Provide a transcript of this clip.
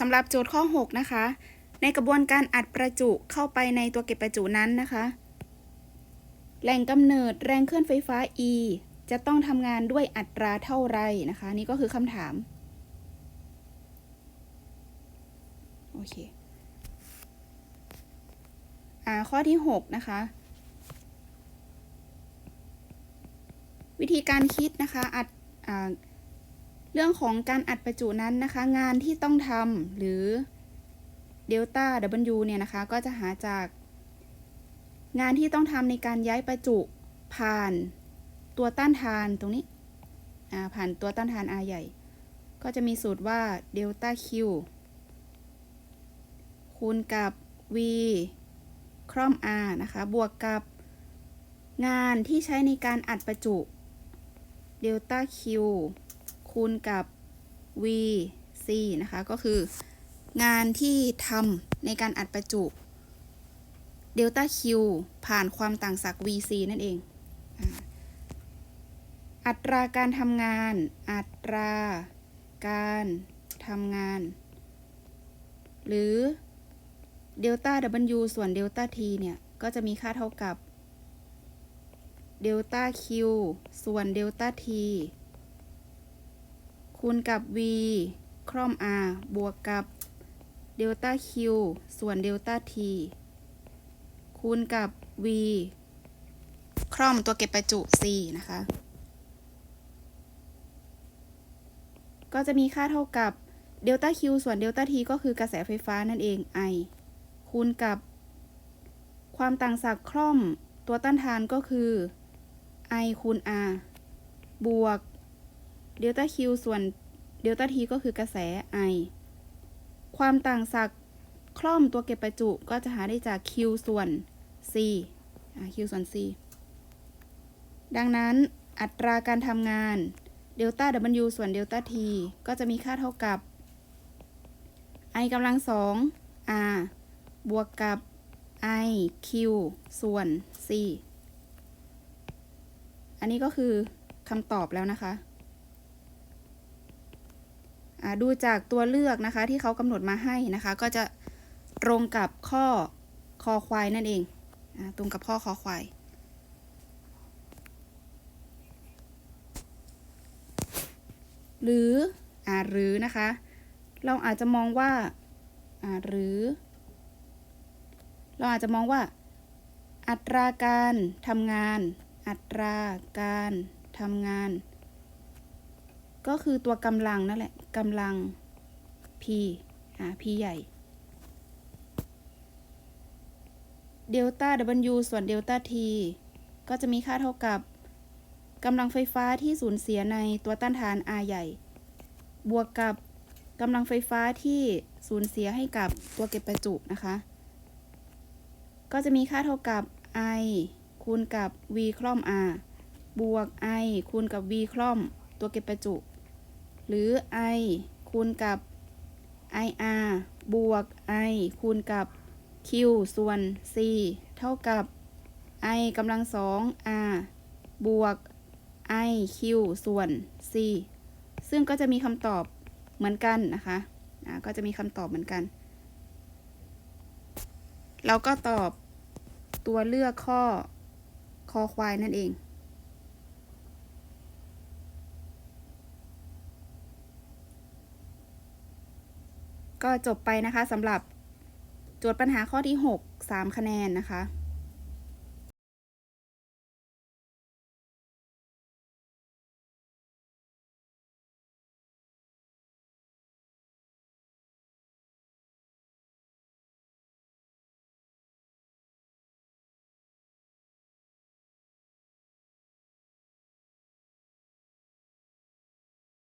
สำหรับโจทย์ข้อ 6 นะคะ ในกระบวนการอัดประจุเข้าไปในตัวเก็บประจุนั้นนะคะ แหล่งกำเนิดแรงเคลื่อนไฟฟ้า E จะต้องทำงานด้วยอัตราเท่าไรนะคะ นี่ก็คือคำถามโอเคอ่าข้อที่ 6 นะคะ วิธีการคิดนะคะอัดอ่า เรื่องของการอัดประจุนั้นนะคะ งานที่ต้องทำหรือเดลต้า W เนี่ยนะคะ ก็จะหาจาก งานที่ต้องทำในการย้ายประจุผ่านตัวต้านทานตรงนี้ผ่านตัวต้านทาน R ใหญ่ ก็จะมีสูตรว่าเดลต้า Q คูณกับ V คร่อม R นะคะ บวกกับงานที่ใช้ในการอัดประจุเดลต้า Q คูณกับ V C นะคะ ก็คืองานที่ทำในการอัดประจุเดลต้า Q ผ่านความต่างศักย์ VC นั่นเอง อัตราการทำงาน อัตราการทำงาน หรือเดลต้า W ส่วนเดลต้า T เนี่ย ก็จะมีค่าเท่ากับเดลต้า Q ส่วนเดลต้า T คูณกับ V คร่อม R บวกกับเดลต้า Q ส่วนเดลต้า T คูณกับ V คร่อมตัวเก็บประจุ C นะคะ ก็จะมีค่าเท่ากับเดลต้า Q ส่วนเดลต้า T ก็คือกระแสไฟฟ้านั่นเอง I คูณกับ ความต่างศักย์คร่อมตัวต้านทานก็คือ I คูณ R บวก เดลต้า Q ส่วนเดลต้า T ก็คือกระแส I ความต่างศักย์คล่อมตัวเก็บประจุก็จะหาได้จาก Q ส่วน C อ่า Q ส่วน C ดังนั้นอัตราการทำงานเดลต้า W ส่วนเดลต้า T ก็จะมีค่าเท่ากับ I กำลังสอง R บวกกับ I Q ส่วน C อันนี้ก็คือคำตอบแล้วนะคะ ดูจากตัวเลือกนะคะที่เขากำหนดมาให้นะคะ ก็จะตรงกับข้อคอควายนั่นเองอตรงกับข้อคอควายหรืออ่าหรือนะคะ เราอาจจะมองว่าอ่าหรือ เราอาจจะมองว่า อัตราการทำงาน อัตราการทำงาน ก็คือตัวกำลังนั่นแหละกำลัง P อ่า P ใหญ่เดลต้า W ส่วนเดลต้า T ก็จะมีค่าเท่ากับกำลังไฟฟ้าที่สูญเสียในตัวต้านทาน R ใหญ่ บวกกับกำลังไฟฟ้าที่สูญเสียให้กับตัวเก็บประจุนะคะ ก็จะมีค่าเท่ากับ I คูณกับ V คร่อม R บวก I คูณกับ V คร่อม ตัวเก็บประจุ หรือ I คูณกับ IR บวก I คูณกับ Q ส่วน C เท่ากับ I กำลังสอง R บวก I Q ส่วน C ซึ่งก็จะมีคำตอบเหมือนกันนะคะะก็จะมีคำตอบเหมือนกัน เราก็ตอบตัวเลือกข้อคอควายนั่นเอง ก็จบไปนะคะสำหรับโจทย์ปัญหาข้อที่ 6 3 คะแนนนะคะ